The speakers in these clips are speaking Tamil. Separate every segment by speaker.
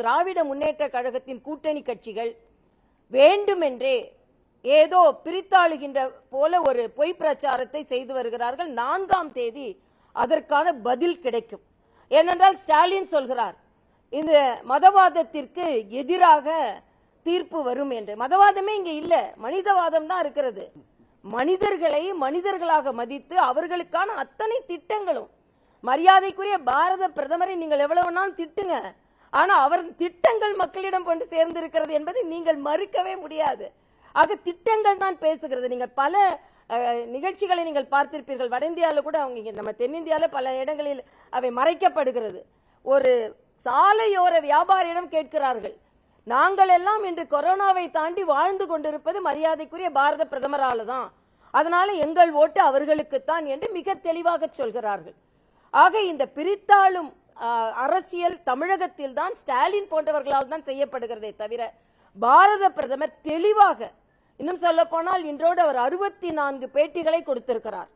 Speaker 1: திராவிட முன்னேற்ற கழகத்தின் கூட்டணி கட்சிகள் வேண்டுமென்றே ஏதோ பிரித்தாளுகின்ற போல ஒரு பொய் பிரச்சாரத்தை செய்து வருகிறார்கள். நான்காம் தேதி அதற்கான பதில் கிடைக்கும். ஏனென்றால் ஸ்டாலின் சொல்கிறார் இந்த மதவாதத்திற்கு எதிராக தீர்ப்பு வரும் என்று. மதவாதமே இங்க இல்ல மனிதவாதம் தான் இருக்கிறது. மனிதர்களை மனிதர்களாக மதித்து அவர்களுக்கான அத்தனை திட்டங்களும் மரியாதைக்குரிய பாரத பிரதமரை நீங்கள் எவ்வளவு நாள் திட்டுங்க. ஆனா அவர் திட்டங்கள் மக்களிடம் கொண்டு சேர்ந்திருக்கிறது என்பதை நீங்கள் மறுக்கவே முடியாது. ஆக திட்டங்கள் தான் பேசுகிறது. நீங்கள் பல நிகழ்ச்சிகளை நீங்கள் பார்த்திருப்பீர்கள். வட இந்தியாவில் கூட அவங்க நம்ம தென்னிந்தியாவில் பல இடங்களில் அவை மறைக்கப்படுகிறது. ஒரு சாலையோர வியாபாரியிடம் கேட்கிறார்கள் நாங்கள் எல்லாம் இன்று கொரோனாவை தாண்டி வாழ்ந்து கொண்டிருப்பது மரியாதைக்குரிய பாரத பிரதமரால தான். அதனால எங்கள் ஓட்டு அவர்களுக்குத்தான் என்று மிக தெளிவாக சொல்கிறார்கள். ஆக இந்த பிரித்தாளும் அரசியல் தமிழகத்தில் தான் ஸ்டாலின் போன்றவர்களால் தான் செய்யப்படுகிறதே தவிர பாரத பிரதமர் தெளிவாக இன்னும் சொல்ல போனால் இன்றோடு அவர் அறுபத்தி நான்கு பேட்டிகளை கொடுத்திருக்கிறார்.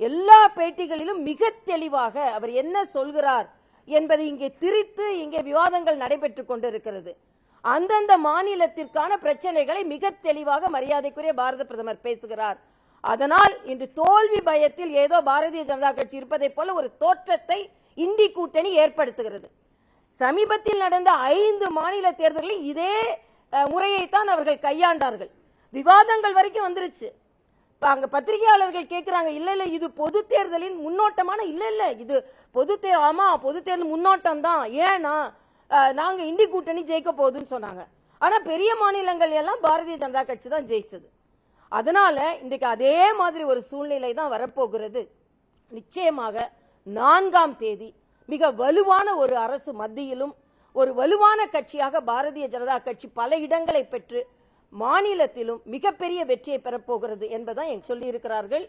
Speaker 1: எல்லா பேட்டிகளிலும் மிக தெளிவாக அவர் என்ன சொல்கிறார் என்பதை இங்கே திரித்து இங்கே விவாதங்கள் நடைபெற்றுக் கொண்டிருக்கிறது. அந்தந்த மாநிலத்திற்கான பிரச்சனைகளை மிக தெளிவாக மரியாதைக்குரிய பாரத பிரதமர் பேசுகிறார். அதனால் இன்று தோல்வி பயத்தில் ஏதோ பாரதிய ஜனதா கட்சி இருப்பதை போல ஒரு தோற்றத்தை இந்தி கூட்டணி ஏற்படுத்துகிறது. சமீபத்தில் நடந்த ஐந்து மாநில தேர்தல்களில் இதே முறையைத்தான் அவர்கள் கையாண்டார்கள். விவாதங்கள் வரைக்கும் வந்துருச்சு. இப்போ அங்கே பத்திரிகையாளர்கள் கேட்குறாங்க இல்லை இல்லை இது பொது தேர்தலின் முன்னோட்டமான இல்லை இல்லை இது பொது தே ஆமாம் பொது தேர்தல் முன்னோட்டம் தான். ஏன்னா நாங்கள் இண்டி இந்தி கூட்டணி ஜெயிக்க போகுதுன்னு சொன்னாங்க. ஆனால் பெரிய மாநிலங்கள் எல்லாம் பாரதிய ஜனதா கட்சி தான் ஜெயிச்சது. அதனால இன்றைக்கு அதே மாதிரி ஒரு சூழ்நிலை தான் வரப்போகிறது. நிச்சயமாக நான்காம் தேதி மிக வலுவான ஒரு அரசு மத்தியிலும் ஒரு வலுவான கட்சியாக பாரதிய ஜனதா கட்சி பல இடங்களை பெற்று மாநிலத்திலும் மிகப்பெரிய வெற்றியை பெறப்போகிறது என்பதான் எங்க சொல்லியிருக்கிறார்கள்.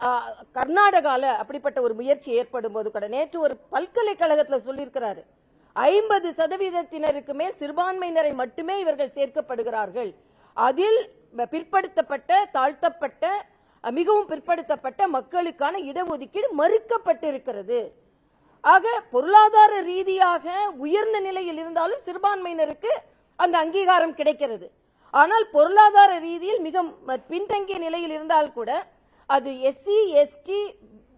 Speaker 1: கர்நாடகாவில் கர்நாடகால அப்படிப்பட்ட ஒரு முயற்சி ஏற்படும் போது கூட நேற்று ஒரு பல்கலைக்கழகத்தில் சொல்லியிருக்கிறாரு. ஐம்பது சதவீதத்தினருக்கு மேல் சிறுபான்மையினரை மட்டுமே இவர்கள் சேர்க்கப்படுகிறார்கள். அதில் பிற்படுத்தப்பட்ட தாழ்த்தப்பட்ட மிகவும் பிற்படுத்தப்பட்ட மக்களுக்கான இடஒதுக்கீடு மறுக்கப்பட்டிருக்கிறது. ஆக பொருளாதார ரீதியாக உயர்ந்த நிலையில் இருந்தாலும் சிறுபான்மையினருக்கு அந்த அங்கீகாரம் கிடைக்கிறது. ஆனால் பொருளாதார ரீதியில் மிக ம- பின்தங்கிய நிலையில் இருந்தால் கூட அது எஸ்சி எஸ்டி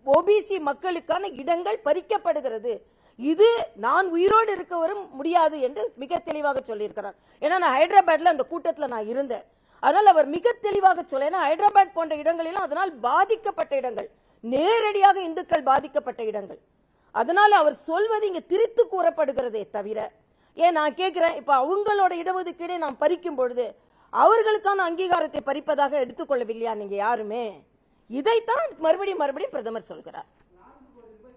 Speaker 1: ஓபிசி மக்களுக்கான இடங்கள் பறிக்கப்படுகிறது. இது நான் உயிரோடு இருக்கவரும் முடியாது என்று மிக தெளிவாக சொல்லியிருக்கிறார். ஏன்னா நான் ஹைதராபாத்ல அந்த கூட்டத்தில் நான் இருந்தேன். அதனால் அவர் மிக தெளிவாக சொல்ல ஏன்னா ஹைதராபாத் போன்ற இடங்களிலும் அதனால் பாதிக்கப்பட்ட இடங்கள் நேரடியாக இந்துக்கள் பாதிக்கப்பட்ட இடங்கள். அதனால அவர் சொல்வது இங்க திரித்து கூறப்படுகிறதே தவிர ஏன் நான் கேட்கிறேன் இப்ப அவங்களோட இடஒதுக்கீடை நாம் பறிக்கும் பொழுது அவர்களுக்கான அங்கீகாரத்தை பறிப்பதாக எடுத்துக்கொள்ளவில்லையா நீங்க யாருமே? இதைத்தான் மறுபடியும் மறுபடியும் பிரதமர் சொல்கிறார்.